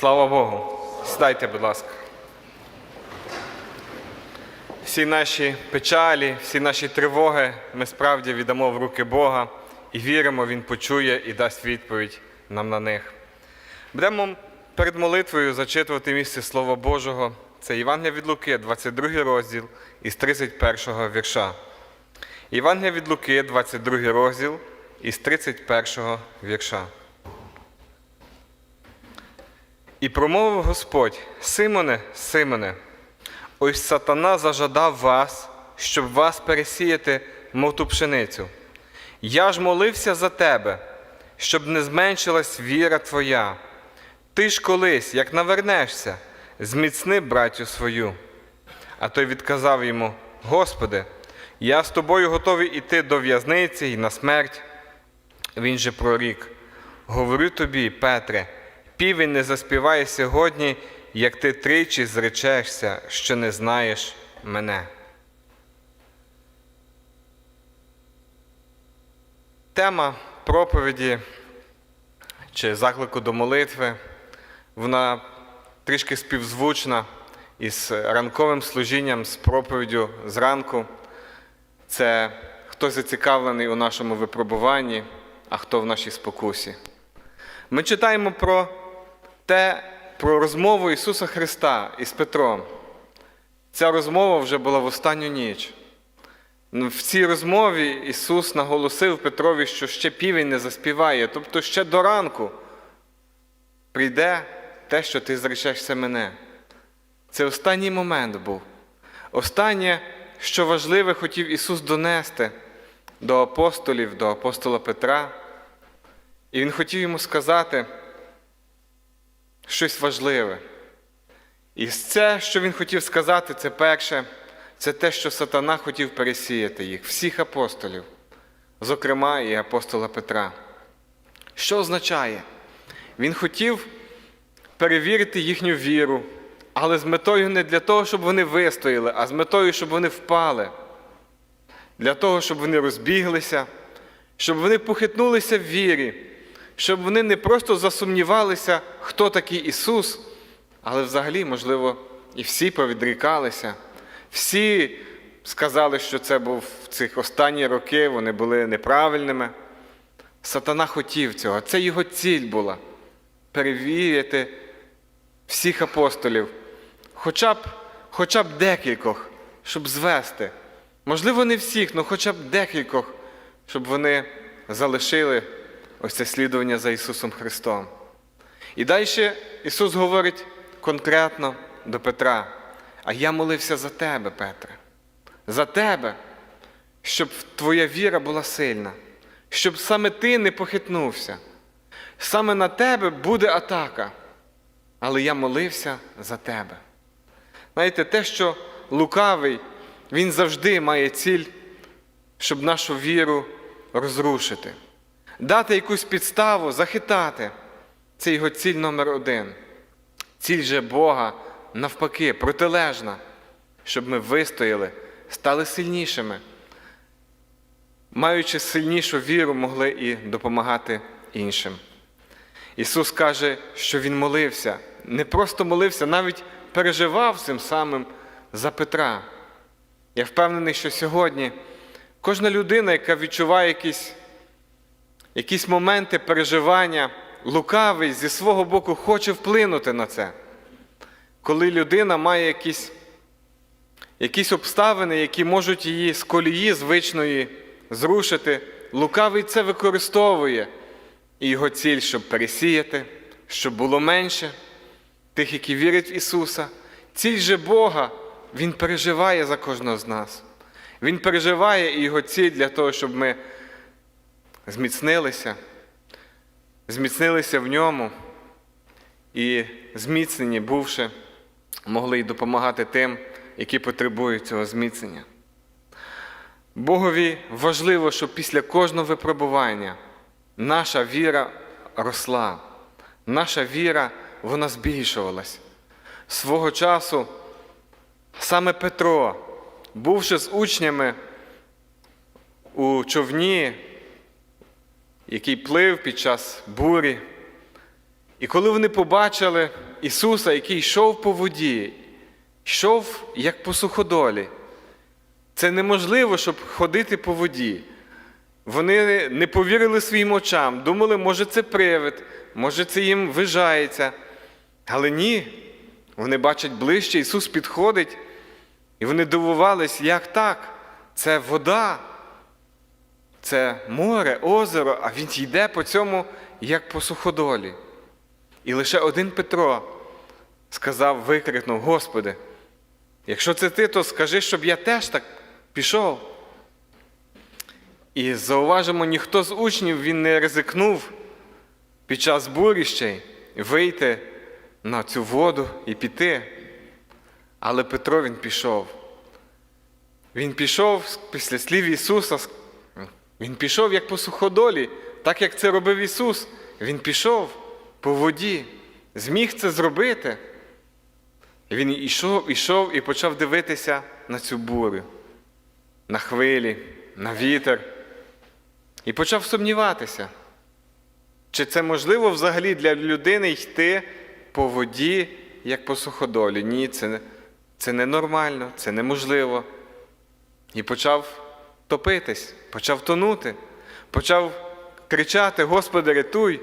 Слава Богу. Сідайте, будь ласка. Всі наші печалі, всі наші тривоги ми справді віддамо в руки Бога і віримо, Він почує і дасть відповідь нам на них. Будемо перед молитвою зачитувати місце Слова Божого. Це Євангелія від Луки, 22 розділ із 31 вірша. Євангелія від Луки, 22 розділ із 31 вірша. І промовив Господь, Симоне, Симоне, ось сатана зажадав вас, щоб вас пересіяти, мов ту пшеницю. Я ж молився за тебе, щоб не зменшилась віра твоя. Ти ж колись, як навернешся, зміцни братю свою. А той відказав йому: Господи, я з тобою готовий іти до в'язниці і на смерть. Він же прорік. Говорю тобі, Петре, півень не заспіває сьогодні, як ти тричі зречешся, що не знаєш мене. Тема проповіді чи заклику до молитви, вона трішки співзвучна із ранковим служінням, з проповіддю зранку. Це хто зацікавлений у нашому випробуванні, а хто в нашій спокусі. Ми читаємо про те, про розмову Ісуса Христа із Петром. Ця розмова вже була в останню ніч. В цій розмові Ісус наголосив Петрові, що ще півень не заспіває, тобто ще до ранку прийде те, що ти зречешся мене. Це останній момент був. Останнє, що важливе хотів Ісус донести до апостолів, до апостола Петра. І Він хотів йому сказати щось важливе. І це, що він хотів сказати, це перше, це те, що сатана хотів пересіяти їх, всіх апостолів, зокрема і апостола Петра. Що означає? Він хотів перевірити їхню віру, але з метою не для того, щоб вони вистояли, а з метою, щоб вони впали, для того, щоб вони розбіглися, щоб вони похитнулися в вірі, щоб вони не просто засумнівалися, хто такий Ісус, але взагалі, можливо, і всі повідрікалися. Всі сказали, що це був в цих останні роки, вони були неправильними. Сатана хотів цього. Це його ціль була перевірити всіх апостолів, хоча б, хоча б декількох, щоб звести. Можливо, не всіх, але хоча б декількох, щоб вони залишили ось це слідування за Ісусом Христом. І далі Ісус говорить конкретно до Петра. А я молився за тебе, Петре, за тебе, щоб твоя віра була сильна, щоб саме ти не похитнувся. Саме на тебе буде атака. Але я молився за тебе. Знаєте, те, що лукавий, він завжди має ціль, щоб нашу віру розрушити, дати якусь підставу, захитати. Це його ціль номер один. Ціль же Бога навпаки, протилежна, щоб ми вистояли, стали сильнішими, маючи сильнішу віру, могли і допомагати іншим. Ісус каже, що Він молився, не просто молився, навіть переживав цим самим за Петра. Я впевнений, що сьогодні кожна людина, яка відчуває якісь, якісь моменти переживання, лукавий зі свого боку хоче вплинути на це. Коли людина має якісь, якісь обставини, які можуть її з колії звичної зрушити, лукавий це використовує. І його ціль, щоб пересіяти, щоб було менше тих, які вірять в Ісуса. Ціль же Бога, Він переживає за кожного з нас. Він переживає і його ціль для того, щоб ми зміцнилися, зміцнилися в ньому і зміцнені, бувши, могли й допомагати тим, які потребують цього зміцнення. Богові важливо, щоб після кожного випробування наша віра росла, наша віра вона збільшувалась. Свого часу саме Петро, бувши з учнями у човні, який плив під час бурі, І коли вони побачили Ісуса, який йшов по воді, йшов як по суходолі, це неможливо, щоб ходити по воді. Вони не повірили своїм очам, думали, може, це привид, може, це їм вижається. Але ні, вони бачать ближче, Ісус підходить, і вони дивувались, як так? Це вода, це море, озеро, а він йде по цьому, як по суходолі. І лише один Петро сказав, викрикнув: Господи, якщо це ти, то скажи, щоб я теж так пішов. І зауважимо, ніхто з учнів він не ризикнув під час бурі вийти на цю воду і піти. Але Петро він пішов. Він пішов після слів Ісуса. Він пішов як по суходолі, так як це робив Ісус. Він пішов по воді, зміг це зробити. І Він ішов, ішов і почав дивитися на цю бурю, на хвилі, на вітер. І почав сумніватися, чи це можливо взагалі для людини йти по воді, як по суходолі. Ні, це, це ненормально, це неможливо. І почав топитись, почав тонути, почав кричати: Господи, рятуй!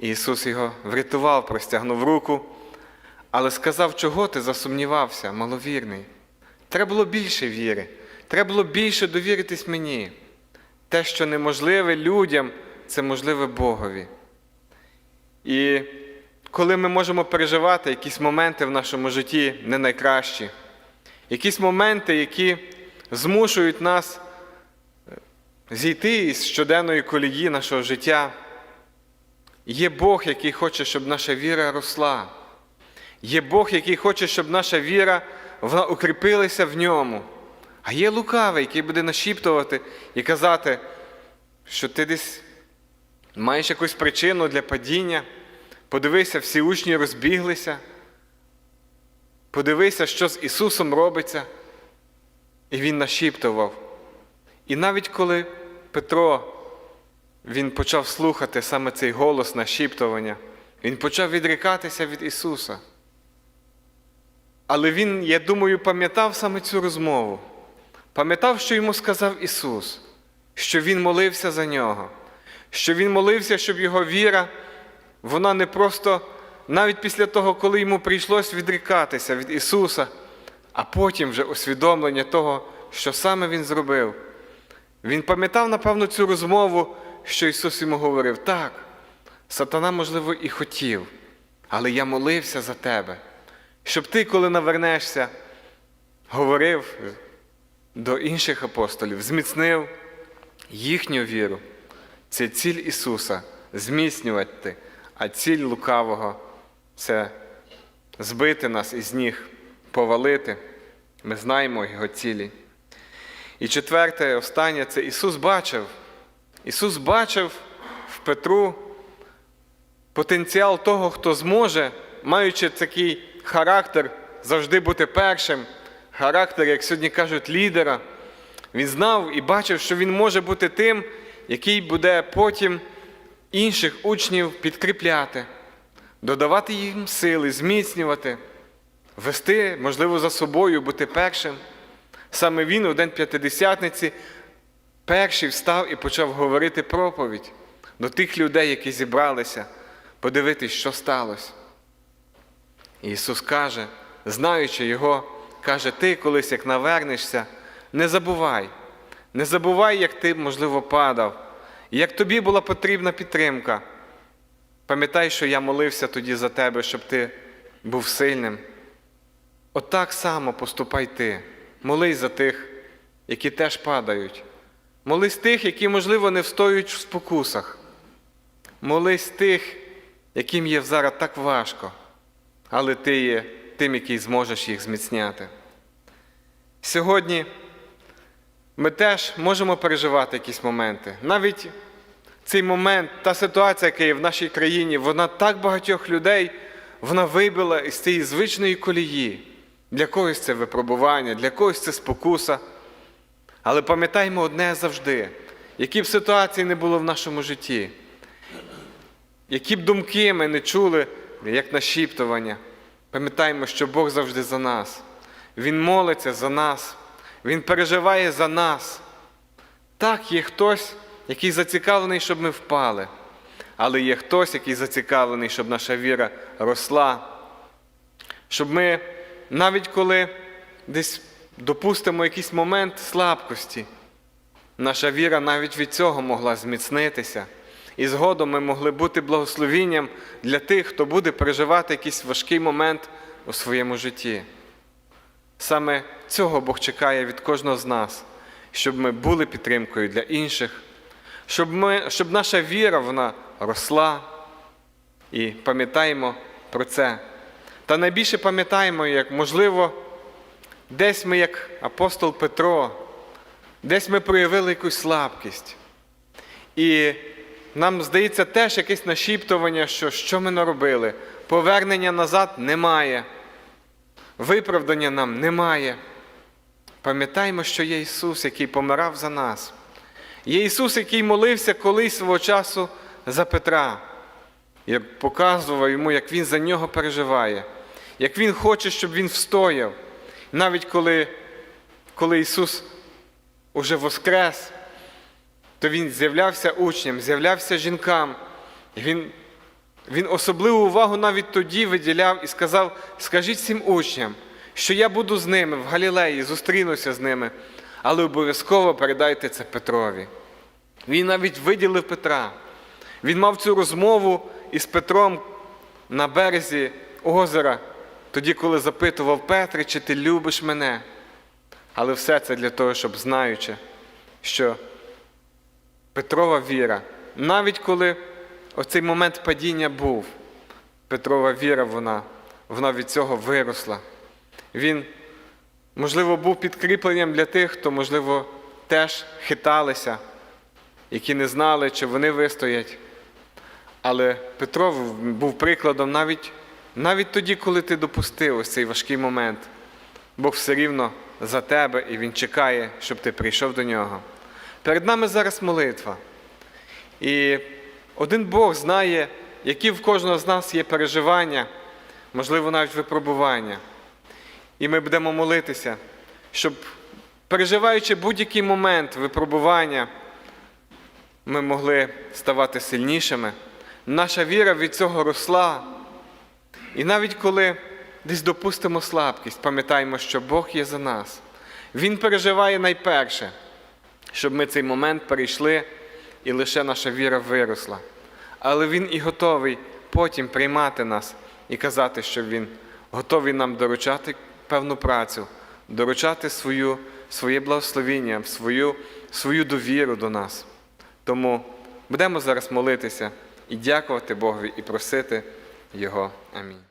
І Ісус його врятував, простягнув руку, але сказав, чого ти засумнівався, маловірний. Треба було більше віри, треба було більше довіритись мені. Те, що неможливе людям, це можливе Богові. І коли ми можемо переживати якісь моменти в нашому житті не найкращі, якісь моменти, які змушують нас е, зійти із щоденної колії нашого життя, є Бог, який хоче, щоб наша віра росла. Є Бог, який хоче, щоб наша віра вона укріпилася в ньому. А є лукавий, який буде нашіптувати і казати, що ти десь маєш якусь причину для падіння. Подивися, всі учні розбіглися. Подивися, що з Ісусом робиться. І Він нашіптував. І навіть коли Петро він почав слухати саме цей голос нашіптування, він почав відрікатися від Ісуса. Але він, я думаю, пам'ятав саме цю розмову. Пам'ятав, що йому сказав Ісус, що Він молився за нього, що Він молився, щоб його віра, вона не просто навіть після того, коли йому прийшлось відрікатися від Ісуса, а потім вже усвідомлення того, що саме Він зробив. Він пам'ятав, напевно, цю розмову, що Ісус йому говорив: так, сатана, можливо, і хотів, але я молився за тебе, щоб ти, коли навернешся, говорив до інших апостолів, зміцнив їхню віру. Це ціль Ісуса зміцнювати, а ціль лукавого це збити нас із ніг, повалити. Ми знаємо Його цілі. І четверте, останнє це Ісус бачив. Ісус бачив в Петру потенціал того, хто зможе, маючи такий характер завжди бути першим, характер, як сьогодні кажуть, лідера. Він знав і бачив, що він може бути тим, який буде потім інших учнів підкріпляти, додавати їм сили, зміцнювати, вести, можливо, за собою, бути першим. Саме він у день п'ятидесятниці перший встав і почав говорити проповідь до тих людей, які зібралися, подивитись, що сталося. Ісус каже, знаючи Його, каже, ти колись як навернешся, не забувай, не забувай, як ти, можливо, падав, як тобі була потрібна підтримка. Пам'ятай, що я молився тоді за тебе, щоб ти був сильним. Отак само поступай ти. Молись за тих, які теж падають. Молись тих, які, можливо, не встоюють в спокусах. Молись тих, яким є зараз так важко, але ти є тим, який зможеш їх зміцняти. Сьогодні ми теж можемо переживати якісь моменти. Навіть цей момент, та ситуація, яка є в нашій країні, вона так багатьох людей вона вибила із цієї звичної колії. Для когось це випробування, для когось це спокуса. Але пам'ятаймо одне завжди, які б ситуації не було в нашому житті. які б думки ми не чули, як нашіптування, пам'ятаємо, що Бог завжди за нас. Він молиться за нас, Він переживає за нас. Так, є хтось, який зацікавлений, щоб ми впали, але є хтось, який зацікавлений, щоб наша віра росла, щоб ми, навіть коли десь допустимо якийсь момент слабкості, наша віра навіть від цього могла зміцнитися. І згодом ми могли бути благословінням для тих, хто буде переживати якийсь важкий момент у своєму житті. Саме цього Бог чекає від кожного з нас, щоб ми були підтримкою для інших, щоб, ми, щоб наша віра вона росла. І пам'ятаємо про це. Та найбільше пам'ятаємо, як, можливо, десь ми, як апостол Петро, десь ми проявили якусь слабкість. І нам здається теж якесь нашіптування, що що ми наробили. Повернення назад немає. Виправдання нам немає. Пам'ятаємо, що є Ісус, який помирав за нас. Є Ісус, який молився колись свого часу за Петра. І показував йому, як Він за нього переживає, як Він хоче, щоб він встояв. Навіть коли, коли Ісус уже воскрес, то Він з'являвся учням, з'являвся жінкам. Він, він особливу увагу навіть тоді виділяв і сказав: скажіть всім учням, що я буду з ними в Галілеї, зустрінуся з ними, але обов'язково передайте це Петрові. Він навіть виділив Петра. Він мав цю розмову із Петром на березі озера, тоді, коли запитував Петре, чи ти любиш мене. Але все це для того, щоб знаючи, що Петрова віра, навіть коли оцей момент падіння був, Петрова віра, вона, вона від цього виросла. Він, можливо, був підкріпленням для тих, хто, можливо, теж хиталися, які не знали, чи вони вистоять. Але Петро був прикладом навіть, навіть тоді, коли ти допустив ось цей важкий момент. Бог все рівно за тебе і Він чекає, щоб ти прийшов до нього. Перед нами зараз молитва. І один Бог знає, які в кожного з нас є переживання, можливо, навіть випробування. І ми будемо молитися, щоб, переживаючи будь-який момент випробування, ми могли ставати сильнішими. Наша віра від цього росла. І навіть коли десь допустимо слабкість, пам'ятаємо, що Бог є за нас. Він переживає найперше, щоб ми цей момент перейшли і лише наша віра виросла. Але Він і готовий потім приймати нас і казати, що Він готовий нам доручати певну працю, доручати свою, своє благословіння, свою, свою довіру до нас. Тому будемо зараз молитися і дякувати Богові і просити Його. Амінь.